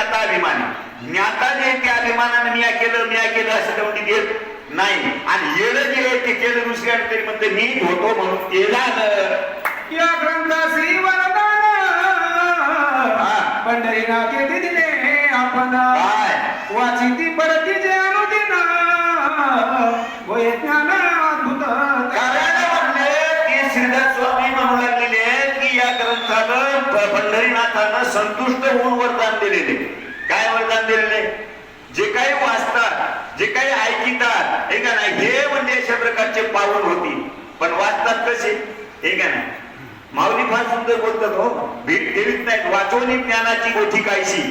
ज्ञाता अभिमानी. ज्ञाता जे आहे ते अभिमानाने मी केलं मी केलं असं तेवढी देत नाही. आणि येणं जे आहे ते केलं दुसऱ्याने तरी म्हणते मी होतो म्हणून ते झालं या ग्रंथासी वरदान. पंढरीनाथे दिले आपण. काय? वाचिती परतीचे अनुदिन. होय ज्ञान अद्भुत. कारण म्हणले की श्रीधर स्वामी म्हणू लागलेले की या ग्रंथानं प- पंढरीनाथांना संतुष्ट होऊन वरदान दिलेले. काय वरदान दिलेले? जे काही वाचतात जे काही ऐकितात हे का नाही? हे म्हणजे अशा प्रकारचे पावन होती. पण वाचतात कसे? हे का नाही? माऊली फार सुंदर बोलतात हो. भीट ठेवीत नाहीत. वाचवणी ज्ञानाची गोठी कायशी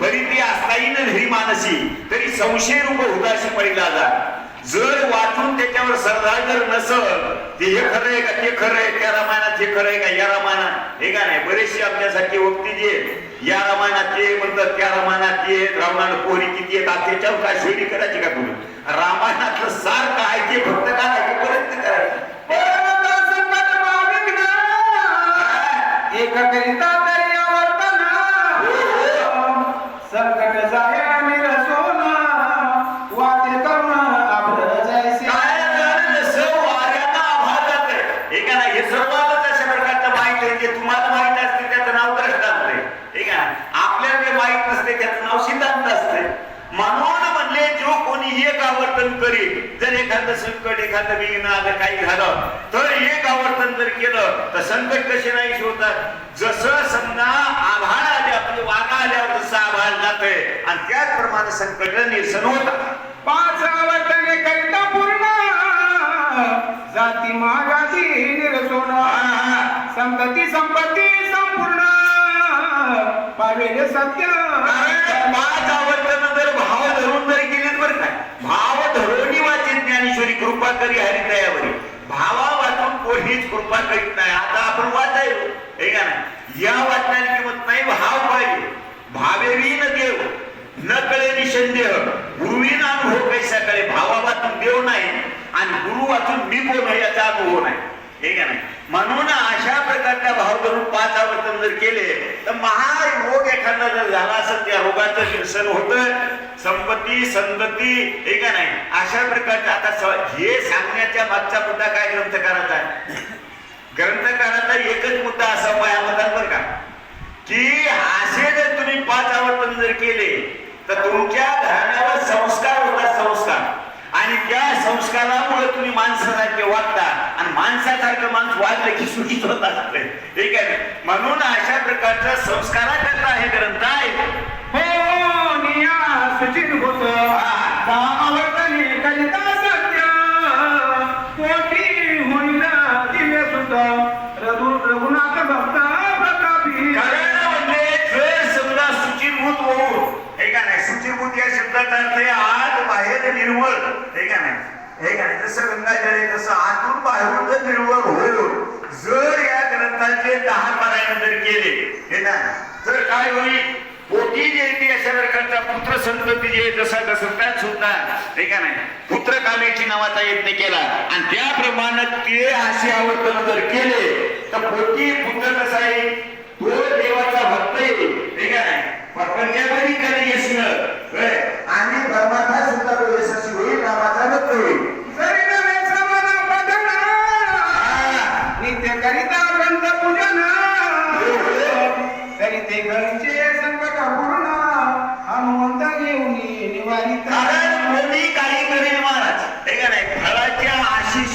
परी ती असताही नरी मानसी. तरी संशय रूप उदासी पडला जा. जर वाचून त्याच्यावर सरदार जर नसल ते हे खरं आहे का ते खरं आहे त्या रामायणात हे खरं आहे का या रामायणात हे का नाही? बरेचसे आपल्यासारखे वक्ती जे या रामायणात ते म्हणतात त्या रामायणात ते आहेत, रामायणात पोरी किती आता त्याच्यावर काय शोधी करायची का तुम्ही? रामायणातलं सार काय ते फक्त काय प्रयत्न करायचं. एक करिता तरी आवर्तन संकट जाय निरसोन वाटे करुण आभ्र जैसे काय झालं? सर्व वाऱ्यांना आभाळ जातंय. हे का नाही? हे सर्व आता तशा प्रकारचं माहीत आहे. जे तुम्हाला माहीत असते त्याचं नाव दृष्टांत आहे. हे का नाही? आपल्याला जे माहीत नसते त्याचं नाव सिद्धांत असते म्हणून म्हणले जो कोणी एक आवर्तन करील जर एखादं संकट एखादं विघ्न आलं काही झालं तर एक आवर्तन जर केलं तर संकट कसे नाही होतात जसं समजा आभाळ आल्या म्हणजे वारा आल्यावर जसं आभाळ जातंय आणि त्याचप्रमाणे संकट निरसन होतात पाच आवर्तने करिता पूर्ण. जाती मागाती निरसोन संतती संपत्ती संपूर्ण. पावेले सत्य. पाच आवर्तन जर भाव धरून जर केलेत बरं काय भाव धरून वाचित ज्ञानेश्वरी कृपा करी हरिदयावरी भावा हीच कृपा करीत नाही. आता आपण वाचायलो हे का नाही? या वाचण्याची किंमत नाही भाव पाहिजे. न देव न कळे निसंदेह. गुरुवीन अनुभव कैसा कळे? भावा वाचून देव नाही आणि गुरु वाचून मी बोल याचा अनुभव नाही. हे का नाही म्हणून अशा प्रकारच्या भाव करून पाच आवर्तन जर केले तर महारोग एखादा जर झाला असेल त्या रोगाचं निरसन होतं. संपत्ती संतती हे का नाही अशा प्रकारच्या आता स- हे सांगण्याच्या मागचा मुद्दा काय ग्रंथकाराचा आहे? ग्रंथकाराचा एकच मुद्दा असा पायामतात बरं का? की असे जर तुम्ही पाच आवर्तन जर केले तर तुमच्या घराण्यावर संस्कार होतात संस्कार आणि त्या संस्कारामुळे तुम्ही माणसासारखे वागता आणि माणसासारखं माणूस वागलं की सुखीच होत असते ठीक आहे? म्हणून अशा प्रकारच्या संस्काराकरता हे ग्रंथ आहे हो निया सुचित होत. आवर्तने करिता सत्य. कोटी होईल दिव्य सुत. रघु रघुनाथ भक्त प्रतापी. कारण म्हणजे जर समजा सुचिरभूत होऊन हे का नाही? सुचिरभूत या शब्दाचा अर्थ आहे आत बाहेर निर्मळ. हे का नाही? हे का जसं गंगाजळ आहे तसं आतून बाहेरून जर निर्मळ होईल जर या ग्रंथाचे दहा पारायण जर केले हे ना तर काय होईल? पोटी जयंती अशा प्रकारचा पुत्र संतती जे आहे जसा दशरथात सुद्धा हे का नाही? पुत्र कामेची नावाचा यत्न केला. आणि त्याप्रमाणे ते असे आवर्तन जर केले तर पोटी पुत्र कसा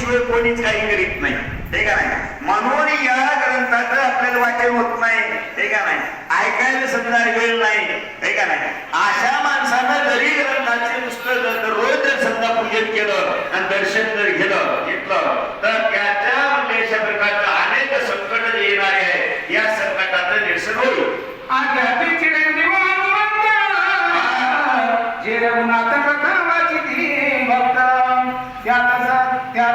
शिवाय कोणीच काही करीत नाही. हे का नाही? म्हणून या ग्रंथाचं आपल्याला वाचन होत नाही. हे का नाही? ऐकायला समजा वेळ नाही. हे का नाही? अशा माणसानं जरी ग्रंथाचे पुस्तक रोज जर समजा पूजन केलं आणि दर्शन जर घेलं घेतलं तर त्याच्या म्हणजे अशा प्रकारचं अनेक संकट जे येणारे आहे या संकटाचं निरसन होईल. जे रघुनाथ कथा वाचित भक्त. त्या तसा त्या